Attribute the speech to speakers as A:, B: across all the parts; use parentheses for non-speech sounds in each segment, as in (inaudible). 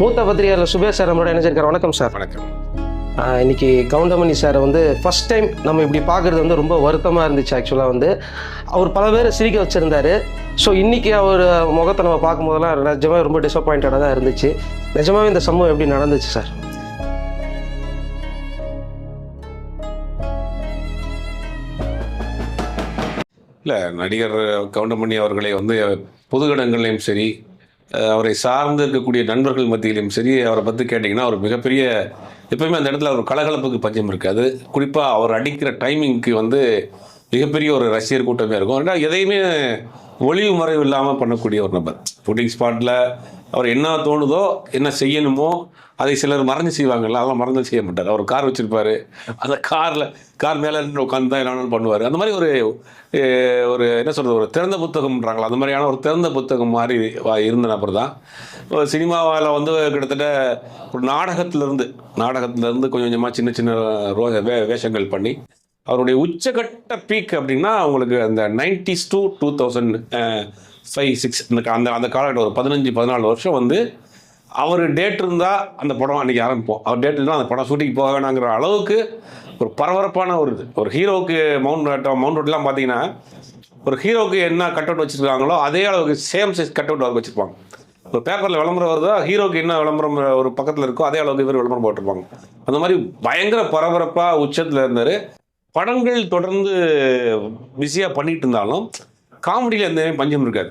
A: மூத்த பத்திரிகையாளர் சுபேஷ் சார் நம்மளோட இணைஞ்சிருக்கார். வணக்கம் சார்.
B: வணக்கம்.
A: இன்னைக்கு கவுண்டமணி சார் வந்து ஃபர்ஸ்ட் டைம் நம்ம இப்படி பார்க்குறது வந்து ரொம்ப வருத்தமாக இருந்துச்சு ஆக்சுவலாக வந்து. அவர் பல பேர் சிரிக்க வச்சுருந்தாரு. ஸோ இன்னைக்கு அவர் முகத்தை நம்ம பார்க்கும்போதெல்லாம் நிஜமாக ரொம்ப டிசப்பாயிண்டடாக தான் இருந்துச்சு. நிஜமாவே இந்த சம்பவம் எப்படி நடந்துச்சு சார்?
B: இல்லை நடிகர் கவுண்டமணி அவர்களை வந்து பொது இடங்கள்லையும் சரி அவரை சார்ந்து இருக்கக்கூடிய நண்பர்கள் மத்தியிலையும் சரி அவரை பற்றி கேட்டிங்கன்னா அவர் மிகப்பெரிய எப்பவுமே அந்த இடத்துல ஒரு கலகலப்புக்கு பஞ்சம் இருக்காது குறிப்பாக அவர் அடிக்கிற டைமிங்க்கு வந்து மிகப்பெரிய ஒரு ரசிகர் கூட்டமே இருக்கும். ரெண்டாவது எதையுமே ஒளிவு மறைவு இல்லாமல் பண்ணக்கூடிய ஒரு நபர். ஷூட்டிங் ஸ்பாட்டில் அவர் என்ன தோணுதோ என்ன செய்யணுமோ அதை சிலர் மறைஞ்சு செய்வாங்கல்ல அதெல்லாம் மறந்து செய்ய மாட்டார். அவர் கார் வச்சுருப்பார். அந்த காரில் கார் மேலே நின்று உட்காந்து தான் என்ன பண்ணுவார். அந்த மாதிரி ஒரு ஒரு என்ன சொல்கிறது ஒரு திறந்த புத்தகம்ன்றாங்களா அந்த மாதிரியான ஒரு திறந்த புத்தகம் மாதிரி வா- இருந்த நபர் தான். சினிமாவில் வந்து கிட்டத்தட்ட ஒரு நாடகத்திலேருந்து நாடகத்திலேருந்து கொஞ்சம் கொஞ்சமாக சின்ன சின்ன ரோ வே வேஷங்கள் பண்ணி அவருடைய உச்சகட்ட பீக் அப்படின்னா அவங்களுக்கு அந்த nineties two two thousand five six அந்த அந்த காலகட்டம் ஒரு பதினஞ்சு பதினாலு வருஷம் வந்து அவர் டேட் இருந்தால் அந்த படம் அன்றைக்கி ஆரம்பிப்போம். அவர் டேட் இருந்தால் அந்த படம் ஷூட்டிங் போக வேணாங்கிற அளவுக்கு ஒரு பரபரப்பான ஒரு இது. ஒரு ஹீரோவுக்கு மவுண்ட் மவுண்ட் ரோட்லாம் பார்த்தீங்கன்னா ஒரு ஹீரோவுக்கு என்ன கட் அவுட் வச்சுருக்காங்களோ அதே அளவுக்கு சேம் சைஸ் கட் அவுட் அவருக்கு வச்சுருப்பாங்க. ஒரு பேப்பரில் விளம்பரம் வருதோ ஹீரோக்கு என்ன விளம்பரம் ஒரு பக்கத்தில் இருக்கோ அதே அளவுக்கு இவர் விளம்பரம் போட்டிருப்பாங்க. அந்த மாதிரி பயங்கர பரபரப்பாக உச்சத்தில் இருந்தார். படங்கள் தொடர்ந்து பிஸியாக பண்ணிகிட்டு இருந்தாலும் காமெடியில் எந்த பஞ்சம் இருக்காது.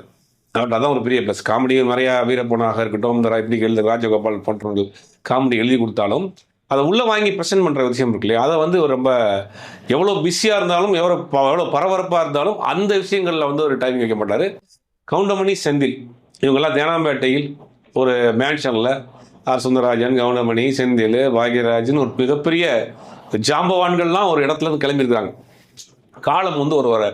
B: அதான் அதான் ஒரு பெரிய ப்ளஸ் காமெடி நிறையா வீரப்பனாக இருக்கட்டும் இந்த இப்படி எழுத ராஜகோபால் போன்றவர்கள் காமெடி எழுதி கொடுத்தாலும் அதை உள்ளே வாங்கி ப்ரெசென்ட் பண்ணுற விஷயம் இருக்கு இல்லையா? அதை வந்து ரொம்ப எவ்வளோ பிஸியாக இருந்தாலும் எவ்வளோ ப- எவ்வளோ பரபரப்பாக இருந்தாலும் அந்த விஷயங்களில் வந்து ஒரு டைமிங் வைக்க மாட்டார். கவுண்டமணி செந்தில் இவங்கெல்லாம் தேனாம்பேட்டையில் ஒரு மேன்ஷனில் ஆர். சுந்தரராஜன் கவுண்டமணி செந்தில் பாக்யராஜன் ஒரு மிகப்பெரிய ஜாம்பவான்கள்லாம் ஒரு இடத்துல இருந்து கிளம்பியிருக்கிறாங்க. காலம் வந்து ஒரு ஒரு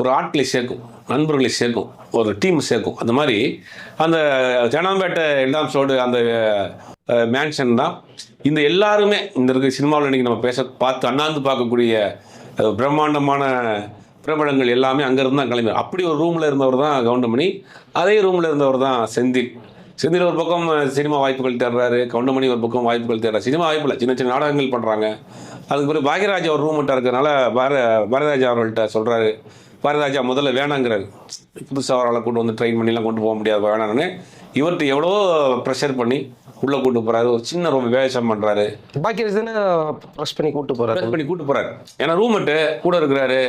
B: ஒரு ஆட்களை சேர்க்கும் நண்பர்களை சேர்க்கும் ஒரு டீம் சேர்க்கும். அந்த மாதிரி அந்த ஜனாம்பேட்டை எல்லாம் சோடு அந்த மேன்ஷன் தான். இந்த எல்லாருமே இந்த இருக்க சினிமாவில் இன்னைக்கு நம்ம பேச பார்த்து அண்ணாந்து பார்க்கக்கூடிய பிரம்மாண்டமான பிரபலங்கள் எல்லாமே அங்கேருந்து தான் கிளம்பி அப்படி ஒரு ரூமில் இருந்தவர் தான் கவுண்டமணி. அதே ரூமில் இருந்தவர் தான் செந்தில். செந்தில் ஒரு பக்கம் சினிமா வாய்ப்புகள் தேடுறாரு. கவுண்டமணி ஒரு பக்கம் வாய்ப்புகள் தேடுறாரு. சினிமா வாய்ப்பில் சின்ன சின்ன நாடகங்கள் பண்ணுறாங்க அதுக்கு பிறகு பாக்யராஜா ஒரு ரூம் இருக்கிறதுனால பார பாரதிராஜா அவர்கள்ட்ட சொல்கிறாரு பாரதிராஜா முதல்ல வேணாங்கிறாரு. புதுசாக அவரால் கொண்டு வந்து ட்ரெயின் பண்ணிலாம் கொண்டு போக முடியாது வேணான்னு இவர்கிட்ட எவ்வளோ ப்ரெஷர் பண்ணி உள்ளே கூட்டு போகிறாரு ஒரு சின்ன ரூம் வேஷம் பண்ணுறாரு
A: பாக்கி ப்ரெஸ் பண்ணி கூப்பிட்டு போகிறாரு
B: ப்ரெஸ் பண்ணி கூட்டு போகிறாரு ஏன்னா ரூமெட்டு கூட இருக்கிறாரு.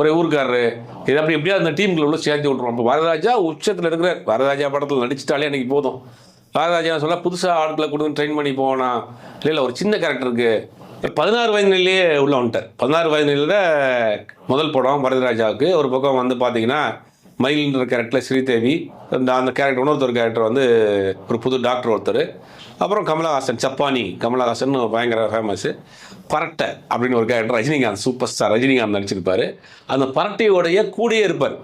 B: ஒரே ஊருக்காரரு. இது அப்படி எப்படியா அந்த டீமுக்குள்ள உள்ள சேர்த்து விட்ருவோம் இப்போ வரராஜா உச்சத்தில் இருக்கிறார். வரராஜா படத்தில் நடிச்சிட்டாலே அன்னைக்கு போதும். வரராஜா சொல்ல புதுசாக ஆட்களை கொடுத்து ட்ரெயின் பண்ணி போனா இல்லை ஒரு சின்ன கேரக்டருக்கு பதினாறு வயதிலேயே உள்ள வந்துட்டார். பதினாறு வயதில முதல் படம் வரதராஜாவுக்கு. ஒரு பக்கம் வந்து பார்த்தீங்கன்னா மயில்ன்ற கேரக்டரில் ஸ்ரீதேவி அந்த அந்த கேரக்டர் இன்னொருத்தர் கேரக்டர் வந்து ஒரு புது டாக்டர் ஒருத்தர். அப்புறம் கமலஹாசன் சப்பானி கமலஹாசன் பயங்கர ஃபேமஸு பரட்டை அப்படின்னு ஒரு character Rajinikanth super star Rajinikanth நடிச்சிருப்பார். அந்த பரட்டையோடைய கூடயே இருப்பார்.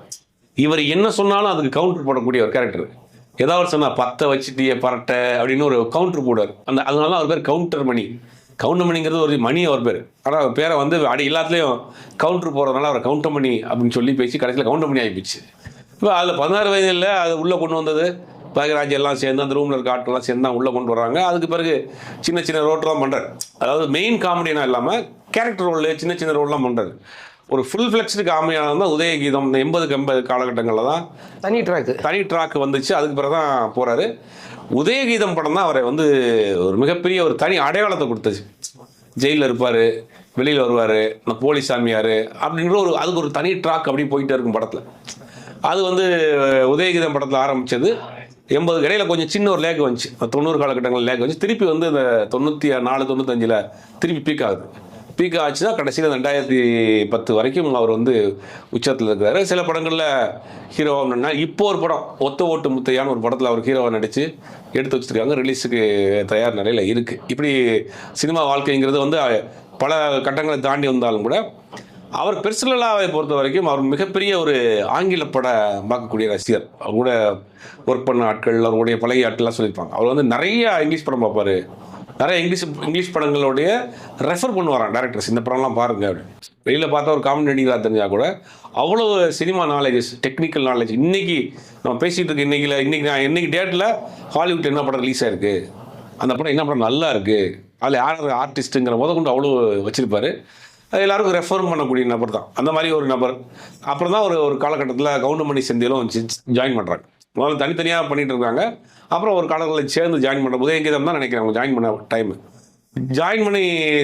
B: இவர் என்ன சொன்னாலும் அதுக்கு கவுண்டர் போடக்கூடிய ஒரு கேரக்டர் ஏதாவது சொன்னால் பத்தை வச்சுட்டிய பரட்டை அப்படின்னு ஒரு கவுண்டர் போடுவார். அந்த அதனால அவர் பேர் கவுண்டர் மணி கவுண்டமணிங்கிறது ஒரு மணி அவர் பேர். ஆனால் அவர் பேரை வந்து அடி எல்லாத்துலேயும் கவுண்டர் போகிறதுனால அவர் கவுண்டமணி அப்படின்னு சொல்லி பேசி கடைசியில் கவுண்டமணி ஆகிப்போச்சு இப்போ அதில் பதினாறு வயதில் அது உள்ளே கொண்டு வந்தது. பாகராஜ் எல்லாம் சேர்ந்து அந்த ரூமில் இருக்க ஆட்டெல்லாம் சேர்ந்து தான் உள்ளே கொண்டு வராங்க அதுக்கு பிறகு சின்ன சின்ன ரோட்லாம் பண்ணுறாரு அதாவது மெயின் காமெடினா இல்லாமல் கேரக்டர் ரோல் சின்ன சின்ன ரோல்லாம் பண்ணுறாரு ஒரு ஃபுல் ஃப்ளெக்ஸ்டு காமெடியான தான் உதயகீதம் இந்த எண்பதுக்கு எண்பது காலகட்டங்களில் தான்
A: தனி ட்ராக்கு
B: தனி ட்ராக் வந்துச்சு. அதுக்கு பிறகு தான் போகிறாரு உதயகீதம் படம் தான் அவரை வந்து ஒரு மிகப்பெரிய ஒரு தனி அடையாளத்தை கொடுத்துச்சு. ஜெயிலில் இருப்பார் வெளியில் வருவார் அந்த போலீஸ் சாமியார் அப்படின்ற ஒரு அதுக்கு ஒரு தனி ட்ராக் அப்படி போயிட்டே இருக்கும் படத்தில். அது வந்து உதயகீதம் படத்தில் ஆரம்பித்தது எண்பது இடையில கொஞ்சம் சின்ன ஒரு லேக் வந்துச்சு. தொண்ணூறு காலகட்டங்கள் லேக் வந்துச்சு. திருப்பி வந்து இந்த தொண்ணூற்றி நாலு தொண்ணூத்தஞ்சில் திருப்பி பீக் ஆகுது. பீக் தான் கடைசியில் ரெண்டாயிரத்தி பத்து வரைக்கும் அவர் வந்து உச்சத்தில் இருக்கிறாரு. சில படங்களில் ஹீரோவாக இப்போ ஒரு படம் ஒத்த ஓட்டு முத்தையான ஒரு படத்தில் அவர் ஹீரோவாக நடித்து எடுத்து வச்சிருக்காங்க. ரிலீஸுக்கு தயார் நிலையில் இருக்குது இப்படி சினிமா வாழ்க்கைங்கிறது வந்து பல கட்டங்களை தாண்டி வந்தாலும் கூட அவர் பெர்சனலாவை பொறுத்த வரைக்கும் அவர் மிகப்பெரிய ஒரு ஆங்கில பட பார்க்கக்கூடிய ரசிகர். அவர் கூட ஒர்க் பண்ண ஆட்கள் அவருடைய பழைய ஆட்கள்லாம் சொல்லியிருப்பாங்க. அவர் வந்து நிறைய இங்கிலீஷ் படம் பார்ப்பார். நிறைய இங்கிலீஷ் இங்கிலீஷ் படங்களுடைய ரெஃபர் பண்ணுவாராம் டேரக்டர்ஸ் இந்த படம்லாம் பாருங்க அப்படின்னு. வெளியில் பார்த்தா ஒரு காமெடி நடிகராக தெரிஞ்சா கூட அவ்வளோ சினிமா நாலேஜஸ் டெக்னிக்கல் நாலேஜ் இன்றைக்கி நம்ம பேசிகிட்டு இருக்க இன்னைக்கு இன்றைக்கி நான் இன்னைக்கு டேட்டில் ஹாலிவுட் என்ன படம் ரிலீஸ் ஆயிருக்கு? அந்த படம் என்ன படம் நல்லா இருக்குது அதில் யார் யார் ஆர்டிஸ்ட்டுங்கிற முத கொண்டு அவ்வளோ வச்சுருப்பாரு. எல்லாருக்கும் ரெஃபர் பண்ணக்கூடிய நபர் தான். அந்த மாதிரி ஒரு நபர். அப்புறம் தான் ஒரு ஒரு காலகட்டத்தில் கவுண்டமணி செந்திலும் ஜாயின் பண்ணுறாங்க முதல்ல தனித்தனியாக பண்ணிட்டு இருக்காங்க. அப்புறம் ஒரு காலங்களில் சேர்ந்து ஜாயின் பண்ணுற உதயங்கீதம் தான் நினைக்கிறேன் அவங்க ஜாயின் பண்ண டைம் ஜாயின் பண்ணி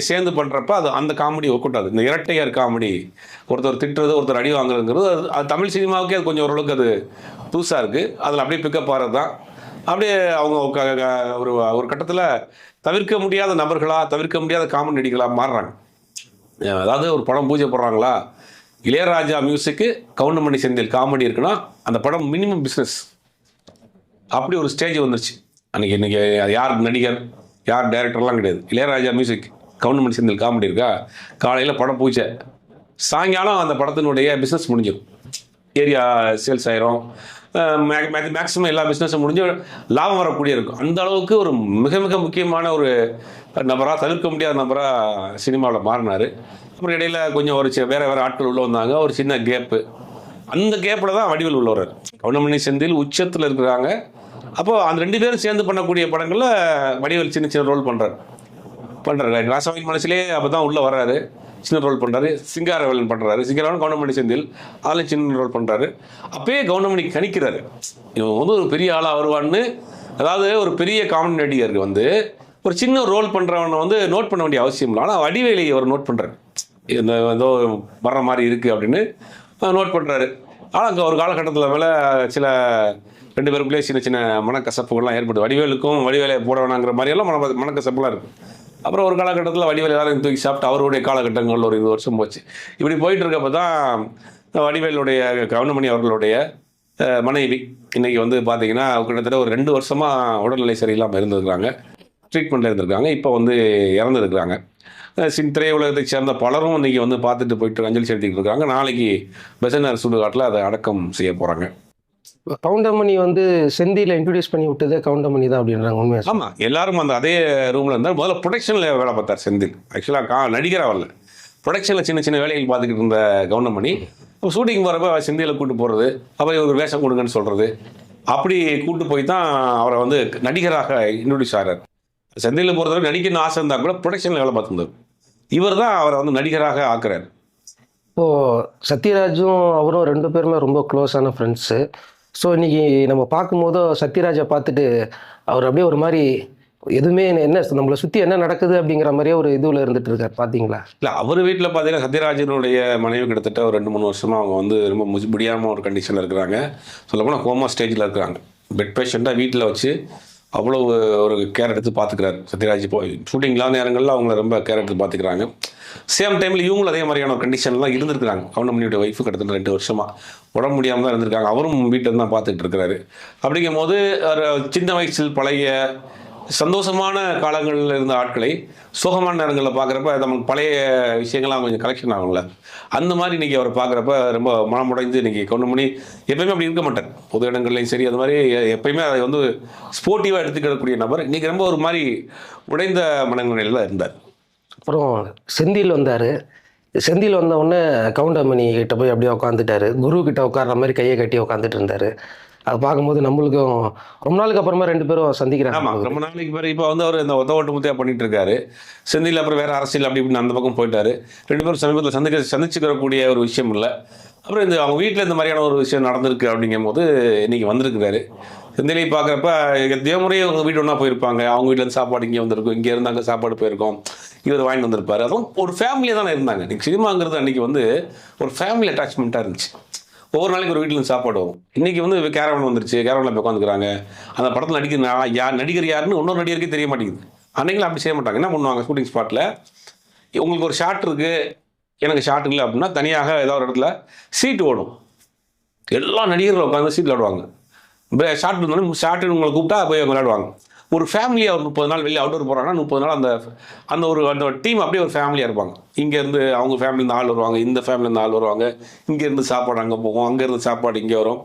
B: சேர்ந்து பண்ணுறப்ப அது அந்த காமெடி ஒக்கூட்டாது இந்த இரட்டையர் காமெடி ஒருத்தர் திட்டுறது ஒருத்தர் அடி வாங்குறதுங்கிறது அது அது தமிழ் சினிமாவுக்கே அது கொஞ்சம் ஓரளவுக்கு அது புதுசாக இருக்குது அதில் அப்படியே பிக்கப் ஆகிறது தான். அப்படியே அவங்க ஒரு ஒரு கட்டத்தில் தவிர்க்க முடியாத நபர்களாக தவிர்க்க முடியாத காமெடி நடிகளாக மாறுறாங்க. அதாவது ஒரு படம் பூஜை போடுறாங்களா? இளையராஜா மியூசிக்கு கவுண்டமணி செந்தில் காமெடி இருக்குன்னா அந்த படம் மினிமம் பிஸ்னஸ் அப்படி ஒரு ஸ்டேஜ் வந்துருச்சு. அன்றைக்கி இன்னைக்கு யார் நடிகர் யார் டைரக்டர்லாம் கிடையாது. இளையராஜா மியூசிக் கவுண்டமணி செந்தில் காமெடி இருக்கா? காலையில் படம் பூச்சை சாயங்காலம் அந்த படத்தினுடைய பிஸ்னஸ் முடிஞ்சிடும். ஏரியா சேல்ஸ் ஆயிரும். மேக்ஸிமம் எல்லா பிஸ்னஸும் முடிஞ்சு லாபம் வரக்கூடிய இருக்கும். அந்த அளவுக்கு ஒரு மிக மிக முக்கியமான ஒரு நபராக தவிர்க்க முடியாத நபராக சினிமாவில் மாறினார். அப்புறம் இடையில கொஞ்சம் ஒரு வேறு வேறு ஆட்கள் உள்ளே வந்தாங்க. ஒரு சின்ன கேப்பு அந்த கேப்பில் தான் வடிவில் உள்ளவர். கவுனமணி கவுண்டமணி செந்தில் உச்சத்தில் இருக்கிறாங்க. அப்போ அந்த ரெண்டு பேரும் சேர்ந்து பண்ணக்கூடிய படங்களில் வடிவில் சின்ன சின்ன ரோல் பண்ணுறாரு பண்ணுறாரு ராசாவின் மனசுலேயே அப்போ தான் உள்ளே வர்றாரு. சின்ன ரோல் பண்ணுறாரு சிங்காரவேலன் பண்ணுறாரு சிங்காரவன் கவுண்டமணி செந்தில் அதில் சின்ன ரோல் பண்ணுறாரு அப்பயே கவுண்டமணி கணிக்கிறாரு. இவன் வந்து ஒரு பெரிய ஆளாக வருவான்னு அதாவது ஒரு பெரிய காமெடி நடிகருக்கு வந்து ஒரு சின்ன ரோல் பண்ணுறவனை வந்து நோட் பண்ண வேண்டிய அவசியம் இல்லை. ஆனால் வடிவேலி அவர் நோட் பண்ணுறாரு இந்த ஏதோ வர்ற மாதிரி இருக்குது அப்படின்னு. நோட் பண்ணுறாரு ஆனால் அங்கே ஒரு காலகட்டத்தில் மேலே சில ரெண்டு பேருக்குள்ளே சின்ன சின்ன மனக்கசப்புகள்லாம் ஏற்படுது. வடிவேலுக்கும் வடிவேலை போட வேணாங்கிற மாதிரியெல்லாம் மன மனக்கசப்புலாம் இருக்குது அப்புறம் ஒரு காலகட்டத்தில் வடிவேல் எல்லாரும் தூக்கி சாப்பிட்டு அவருடைய காலகட்டங்கள் ஒரு இருபது வருஷம் போச்சு. இப்படி போயிட்டு இருக்கப்போ தான் வடிவேலுடைய கவுனமணி அவர்களுடைய மனைவி இன்னைக்கு வந்து பார்த்தீங்கன்னா கிட்டத்தட்ட ஒரு ரெண்டு வருஷமாக உடல்நிலை சரியில்லாமல் இருந்திருக்கிறாங்க. ட்ரீட்மெண்ட்டில் இருந்திருக்காங்க. இப்போ வந்து இறந்துருக்குறாங்க. சின் திரையுலகத்தை சேர்ந்த பலரும் இன்னைக்கு வந்து பார்த்துட்டு போயிட்டு அஞ்சலி செலுத்திட்டு இருக்காங்க. நாளைக்கு பெசனர் சுடுகாட்டில் அதை அடக்கம் செய்ய போகிறாங்க
A: கவுண்டமணி வந்து செந்தியில் இன்ட்ரடியூஸ் பண்ணி விட்டதே கவுண்டமணி தான் அப்படின்றாங்க உண்மையா சார்?
B: ஆமாம் எல்லாரும் அந்த அதே ரூமில் இருந்தார் முதல்ல ப்ரொடக்ஷனில் வேலை பார்த்தார் செந்தில். ஆக்சுவலாக கா நடிகராக வரல. ப்ரொடக்ஷனில் சின்ன சின்ன வேலைகள் பார்த்துக்கிட்டு இருந்த கவுண்டமணி. அப்போ ஷூட்டிங் போகிறப்ப செந்தியில் கூட்டு போகிறது அப்புறம் இவருக்கு வேஷம் கொடுங்கன்னு சொல்கிறது அப்படி கூட்டு போய் தான் அவரை வந்து நடிகராக இன்ட்ரடியூஸ் ஆகிறார் செந்தில் பொறுத்தவரை நடிக்கணும்னு ஆசை இருந்தால் கூட ப்ரொடக்ஷனில் வேலை பார்த்துருந்தார். இவர் தான் அவரை வந்து நடிகராக ஆக்குறாரு.
A: இப்போ சத்யராஜும் அவரும் ரெண்டு பேருமே ரொம்ப க்ளோஸான ஃப்ரெண்ட்ஸு ஸோ இன்னைக்கு நம்ம பார்க்கும்போது சத்யராஜை பார்த்துட்டு அவர் அப்படியே ஒரு மாதிரி எதுவுமே என்ன நம்மளை சுற்றி என்ன நடக்குது அப்படிங்கிற மாதிரியே ஒரு இதுவில் இருந்துட்டு இருக்கார். பார்த்தீங்களா
B: இல்லை அவர் வீட்டில் பார்த்தீங்கன்னா சத்யராஜனுடைய மனைவி கிட்டத்தட்ட ஒரு ரெண்டு மூணு வருஷமாக அவங்க வந்து ரொம்ப முடியாமல் ஒரு கண்டிஷனில் இருக்கிறாங்க. சொல்லப்போனால் கோமா ஸ்டேஜில் இருக்கிறாங்க. பெட் பேஷண்ட்டாக வீட்டில் வச்சு அவ்வளோ ஒரு கேர் எடுத்து பார்த்துக்கிறாரு சத்யராஜ். இப்போ ஷூட்டிங் இல்லாத நேரங்களில் அவங்கள ரொம்ப கேர் எடுத்து பார்த்துக்கிறாங்க. சேம் டைமில் இவங்களும் அதே மாதிரியான ஒரு கண்டிஷன்லாம் இருந்திருக்கிறாங்க. கவுண்டமணியோட ஒய்ஃபு கிட்டத்தட்ட ரெண்டு வருஷமாக உடம்பு முடியாமல் தான் இருந்திருக்காங்க. அவரும் வீட்டில் தான் பார்த்துட்டு இருக்கிறாரு. அப்படிங்கும் போது ஒரு சின்ன வயசில் பழைய சந்தோஷமான காலங்களில் இருந்த ஆட்களை சோகமான நேரங்களில் பார்க்குறப்ப நமக்கு பழைய விஷயங்கள்லாம் கொஞ்சம் கலெக்ஷன் ஆகும்ல. அந்த மாதிரி இன்றைக்கி அவரை பார்க்குறப்ப ரொம்ப மனமுடைந்து இன்னைக்கு பண்ணி எப்பயுமே அப்படி இருக்க மாட்டேன் பொது இடங்கள்லையும் சரி அது மாதிரி எ- எப்பயுமே அதை வந்து ஸ்போர்ட்டிவாக எடுத்துக்கிடக்கூடிய நபர். இன்றைக்கி ரொம்ப ஒரு மாதிரி உடைந்த மனநிலையில் தான் இருந்தார்.
A: அப்புறம் செந்தில் வந்தார். செந்தில் வந்த உடனே கவுண்டமணி கிட்ட போய் அப்படியே உட்காந்துட்டாரு குரு கிட்ட உட்கார்ற மாதிரி கையை கட்டி உட்காந்துட்டு இருந்தார். அதை பார்க்கும்போது நம்மளுக்கும் ரொம்ப நாளுக்கு அப்புறமா ரெண்டு பேரும்
B: ஆமாம்
A: சந்திக்கிறாங்க
B: ரொம்ப நாளைக்கு பிறகு இப்போ வந்து அவர் இந்த ஒத்த ஓட்டு முத்தையாக பண்ணிட்டு இருக்காரு செந்தில் அப்புறம் வேற அரசியல் அப்படி இப்படின்னு அந்த பக்கம் போயிட்டாரு. ரெண்டு பேரும் சமீபத்தில் சந்திக்க சந்திச்சுக்கிறக்கூடிய ஒரு விஷயம் இல்லை. அப்புறம் இந்த அவங்க வீட்டில் இந்த மாதிரியான ஒரு விஷயம் நடந்திருக்கு அப்படிங்கும் போது இன்னைக்கு வந்திருக்கிறாரு. செந்திலை பார்க்குறப்ப எத்தனையோ முறையே அவங்க வீடு ஒன்றா போயிருப்பாங்க. அவங்க வீட்டிலேருந்து சாப்பாடு இங்கே வந்திருக்கும். இங்கே இருந்து அங்கே சாப்பாடு போயிருக்கோம். இவர் வாங்கிட்டு வந்திருப்பாரு. அதுவும் ஒரு ஃபேமிலியாக தானே இருந்தாங்க. இன்னைக்கு சினிமாங்கிறது அன்னைக்கு வந்து ஒரு ஃபேமிலி அட்டாச்மெண்ட்டாக இருந்துச்சு. ஒவ்வொரு நாளைக்கு ஒரு வீட்டில் சாப்பாடு வரும். இன்றைக்கி வந்து கேரவன் வந்துருச்சு கேரவனில் போய் உட்காந்துக்கிறாங்க அந்த படத்தில் நடிக்கிற நா- யார் நடிகர் யாருன்னு இன்னொரு நடிகருக்கே தெரிய மாட்டேங்குது. அன்னைக்கெல்லாம் அப்படி செய்ய மாட்டாங்க. என்ன பண்ணுவாங்க ஷூட்டிங் ஸ்பாட்டில் உங்களுக்கு ஒரு ஷாட் இருக்குது எனக்கு ஷாட் இல்லை அப்படின்னா தனியாக ஏதாவது ஒரு இடத்துல சீட் ஓடும். எல்லா நடிகர்களும் உட்காந்து சீட் விளாடுவாங்க ஷார்ட் இருந்தாலும் ஷார்ட் உங்களை கூப்பிட்டா போய் விளாடுவாங்க விளையாடுவாங்க. ஒரு ஃபேமிலியாக ஒரு முப்பது நாள் வெளியே அவுட்டோர் போகிறாங்கன்னா முப்பது நாள் அந்த அந்த ஒரு அந்த டீம் அப்படியே ஒரு ஃபேமிலியாக இருப்பாங்க. இங்கேருந்து அவங்க ஃபேமிலிருந்து ஆள் வருவாங்க இந்த ஃபேமிலிருந்து ஆள் வருவாங்க. இங்கேருந்து சாப்பாடு அங்கே போகும் அங்கேருந்து சாப்பாடு இங்கே வரும்.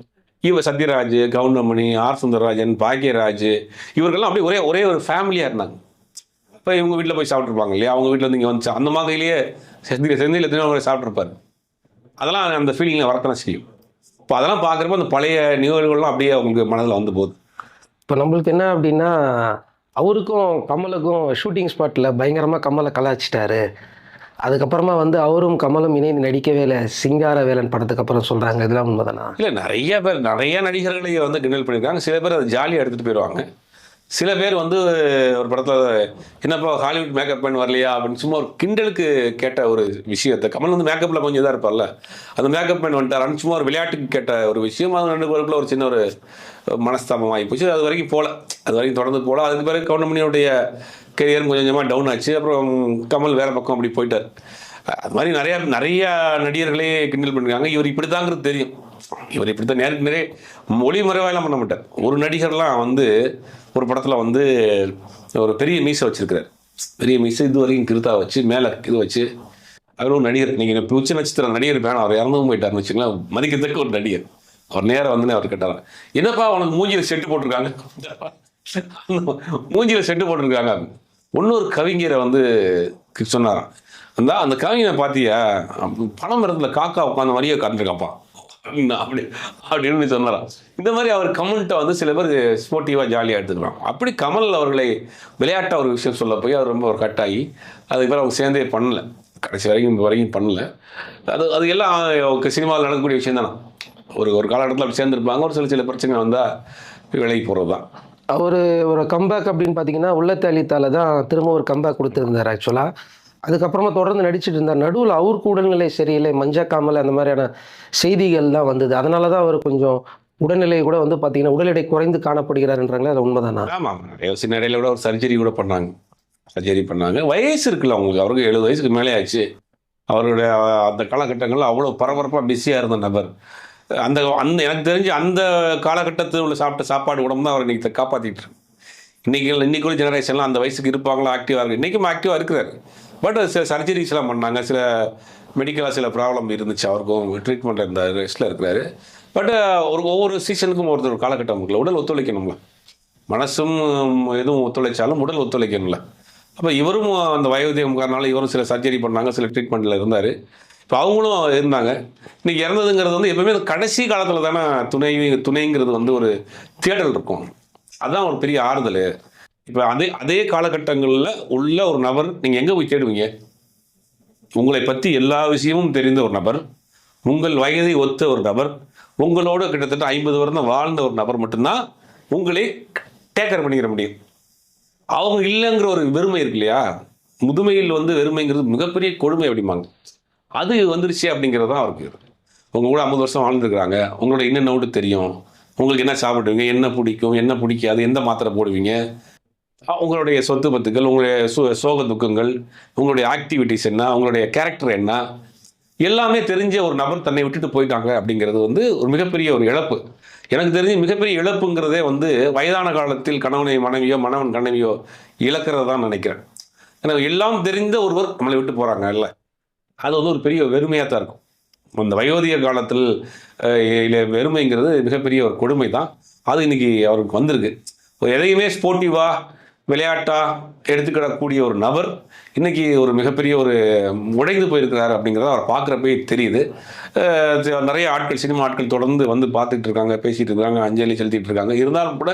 B: இவ சத்யராஜ் கவுண்டமணி ஆர் சுந்தரராஜன் பாக்யராஜ் இவர்கள்லாம் அப்படியே ஒரே ஒரே ஒரு ஃபேமிலியாக இருந்தாங்க. இப்போ இவங்க வீட்டில் போய் சாப்பிட்ருப்பாங்க இல்லையா? அவங்க வீட்டில் வந்து இங்கே வந்துச்சு அந்த மாதிரிலேயே செந்தில் செந்தில் எத்தனையோ அவங்க சாப்பிட்ருப்பாரு அதெல்லாம் அந்த ஃபீலிங்கில் வரத்தான் செய்யும். இப்போ அதெல்லாம் பார்க்குறப்ப அந்த பழைய நிகழ்வுகள்லாம் அப்படியே அவங்களுக்கு மனதில் வந்து போகுது.
A: இப்போ நம்மளுக்கு என்ன அப்படின்னா அவருக்கும் கமலுக்கும் ஷூட்டிங் ஸ்பாட்டில் பயங்கரமாக கமலை கலாய்ச்சிட்டாரு. அதுக்கப்புறமா வந்து அவரும் கமலும் இணைந்து நடிக்கவே இல்லை. சிங்கார வேலன் படத்துக்கு அப்புறம் சொல்கிறாங்க இதெல்லாம் உண்மைதானா?
B: இல்லை நிறைய பேர் நிறைய நடிகர்களை வந்து கிண்டல் பண்ணியிருக்காங்க சில பேர் அதை ஜாலியாக எடுத்துகிட்டு போயிடுவாங்க சில பேர் வந்து ஒரு படத்தில் என்னப்பா ஹாலிவுட் மேக்கப் பண்ண வரலையா அப்படின்னு சும்மா ஒரு கிண்டலுக்கு கேட்ட ஒரு விஷயத்தை. கமல் வந்து மேக்கப்பில் கொஞ்சம் இதாக இருப்பார்ல. அந்த மேக்கப் பண்ண வந்துட்டார் சும்மா ஒரு விளையாட்டுக்கு கேட்ட ஒரு விஷயம். அது ரெண்டு பேருக்குள்ள ஒரு சின்ன ஒரு மனஸ்தாபம் ஆகி போச்சு. அது வரைக்கும் போகல அது வரைக்கும் தொடர்ந்து போகல அதுக்கு பிறகு கவுண்டமணியோடைய கெரியர் கொஞ்சம் கொஞ்சமாக டவுன் ஆச்சு. அப்புறம் கமல் வேறு பக்கம் அப்படி போயிட்டார். அது மாதிரி நிறைய நிறையா நடிகர்களே கிண்டல் பண்ணிருக்காங்க. இவர் இப்படி தாங்கிறது தெரியும். இவர் இப்படித்தான் நேருக்கு நேரே மொழி மறைவாயெல்லாம் பண்ண மாட்டார். ஒரு நடிகர்லாம் வந்து ஒரு படத்தில் வந்து ஒரு பெரிய மீசை வச்சிருக்கிறார். பெரிய மீசை இது வரைக்கும் கிருத்தா வச்சு மேலே இது வச்சு அவர் ஒரு நடிகர். நீங்கள் இப்போ உச்ச நட்சத்திர நடிகர் வேணாம். அவர் இறந்தும் போயிட்டார்னு வச்சுங்களேன் மதிக்கத்தக்க ஒரு நடிகர். அவர் நேரம் வந்து அவர் கேட்டாராம் என்னப்பா அவனுக்கு மூஞ்சியில் செட்டு போட்டிருக்காங்க? (laughs) மூஞ்சியில் செட்டு போட்டிருக்காங்க. இன்னொரு கவிஞரை வந்து சொன்னாராம். அந்த அந்த கவிஞரை பார்த்தியா பணம் மரத்துல காக்கா உட்காந்த மாதிரியே உட்காந்துருக்காப்பா அப்படி அப்படின்னு சொன்னாராம் இந்த மாதிரி அவர் கமெண்ட்டை வந்து சில பேர் ஸ்போர்ட்டிவாக ஜாலியாக எடுத்துக்கலாம். அப்படி கமல் அவர்களை விளையாட்டாக ஒரு விஷயம் சொல்ல போய் அவர் ரொம்ப ஒரு கட்டாகி அதுக்கப்புறம் அவங்க சேர்ந்தே பண்ணல. கடைசி வரைக்கும் வரைக்கும் பண்ணல. அது அது எல்லாம் சினிமாவில் நடக்கக்கூடிய விஷயம் தானே? ஒரு ஒரு காலகட்டத்தில் அப்படி சேர்ந்துருப்பாங்க. ஒரு சில சில பிரச்சனை வந்தால் விலகி போகிறது தான்
A: அவர் ஒரு கம்பேக் அப்படின்னு பார்த்தீங்கன்னா உள்ளத்தளித்தால தான் திரும்ப ஒரு கம்பேக் கொடுத்துருந்தார் ஆக்சுவலாக அதுக்கப்புறமா தொடர்ந்து நடிச்சிட்டு இருந்தார். நடுவில் அவருக்கு உடல்நிலை சரியில்லை. மஞ்சக்காமல் அந்த மாதிரியான செய்திகள் தான் வந்தது. அதனால தான் அவர் கொஞ்சம் உடல்நிலை கூட வந்து பார்த்தீங்கன்னா உடல் எடை குறைந்து காணப்படுகிறார்ன்றாங்களே அது உண்மைதானா?
B: ஆமாம் சின்ன இடையில கூட ஒரு சர்ஜரி கூட பண்ணாங்க. சர்ஜரி பண்ணாங்க. வயசு இருக்குல்ல அவங்களுக்கு. அவருக்கு எழுபது வயசுக்கு மேலே ஆச்சு அவருடைய அந்த காலகட்டங்களில் அவ்வளோ பரபரப்பாக பிஸியாக இருந்த நபர். அந்த அந்த எனக்கு தெரிஞ்சு அந்த காலகட்டத்தில் உள்ள சாப்பிட்ட சாப்பாடு உடம்பு தான் அவர் இன்னைக்கு காப்பாற்றிட்டு இருக்கு. இன்றைக்கி இன்றைக்குள்ள ஜெனரேஷன்லாம் அந்த வயசுக்கு இருப்பாங்களா ஆக்டிவாக இருக்கு. இன்றைக்கும் ஆக்டிவாக இருக்கிறாரு. பட் uh, சில சர்ஜரிஸ்லாம் பண்ணாங்க. சில மெடிக்கலாக சில ப்ராப்ளம் இருந்துச்சு. அவருக்கும் ட்ரீட்மெண்ட் இருந்த ரெஸ்ட்டில் இருக்கிறாரு. பட் uh, ஒரு ஒவ்வொரு சீசனுக்கும் ஒருத்தர் காலகட்டம் இருக்குல்ல உடல் ஒத்துழைக்கணும்ல. மனசும் எதுவும் ஒத்துழைச்சாலும் உடல் ஒத்துழைக்கணும்ல. அப்போ இவரும் அந்த வயோதியம் காரணால இவரும் சில சர்ஜரி பண்ணாங்க சில ட்ரீட்மெண்ட்டில் இருந்தார். இப்போ அவங்களும் இருந்தாங்க. இன்றைக்கி இறந்ததுங்கிறது வந்து எப்பவுமே கடைசி காலத்தில் தானே துணை துணைங்கிறது வந்து ஒரு தேடல் இருக்கும். அதுதான் ஒரு பெரிய ஆறுதல். இப்போ அதே அதே காலகட்டங்களில் உள்ள ஒரு நபர் நீங்கள் எங்கே போய் தேடுவீங்க? உங்களை பற்றி எல்லா விஷயமும் தெரிந்த ஒரு நபர் உங்கள் வயதை ஒத்த ஒரு நபர் உங்களோட கிட்டத்தட்ட ஐம்பது வருடம் வாழ்ந்த ஒரு நபர் மட்டும்தான் உங்களை டேக்கர் பண்ணிக்கிற முடியும். அவங்க இல்லைங்கிற ஒரு வெறுமை இருக்கு இல்லையா? முதுமையில் வந்து வெறுமைங்கிறது மிகப்பெரிய கொடுமை அப்படிம்பாங்க. அது வந்துருச்சு அப்படிங்கிறது தான் அவருக்கு உங்க கூட ஐம்பது வருஷம் வாழ்ந்துருக்குறாங்க. உங்களோட என்னென்ன விட்டு தெரியும். உங்களுக்கு என்ன சாப்பிடுவீங்க? என்ன பிடிக்கும்? என்ன பிடிக்காது? எந்த மாத்திரை போடுவீங்க? உங்களுடைய சொத்து பத்துக்கள் உங்களுடைய சோ சோக துக்கங்கள் உங்களுடைய ஆக்டிவிட்டிஸ் என்ன உங்களுடைய கேரக்டர் என்ன எல்லாமே தெரிஞ்ச ஒரு நபர் தன்னை விட்டுட்டு போயிட்டாங்க அப்படிங்கிறது வந்து ஒரு மிகப்பெரிய ஒரு இழப்பு. எனக்கு தெரிஞ்சு மிகப்பெரிய இழப்புங்கிறதே வந்து வயதான காலத்தில் கணவனை மனைவியோ மணவன் கணவியோ இழக்கிறது தான் நினைக்கிறேன். எனக்கு எல்லாம் தெரிந்த ஒருவர் நம்மளை விட்டு போகிறாங்க இல்லை. அது வந்து ஒரு பெரிய வெறுமையாக தான் இருக்கும். அந்த வயோதிக காலத்தில் வெறுமைங்கிறது மிகப்பெரிய ஒரு கொடுமை தான் அது இன்னைக்கு அவருக்கு வந்திருக்கு. ஒரு எதையுமே ஸ்போர்ட்டிவாக விளையாட்டாக எடுத்துக்கிடக்கூடிய ஒரு நபர் இன்றைக்கி ஒரு மிகப்பெரிய ஒரு உடைந்து போயிருக்கிறாரு அப்படிங்கிறத அவர் பார்க்குறப்பே தெரியுது. நிறைய ஆட்கள் சினிமா ஆட்கள் தொடர்ந்து வந்து பார்த்துட்டு இருக்காங்க பேசிகிட்டு இருக்காங்க அஞ்சலி செலுத்திட்டு இருக்காங்க. இருந்தாலும் கூட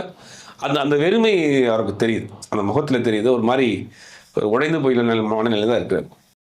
B: அந்த அந்த வெறுமை அவருக்கு தெரியுது. அந்த முகத்தில் தெரியுது. ஒரு மாதிரி ஒரு உடைந்து போய் மனநிலை தான் இருக்கிறார்.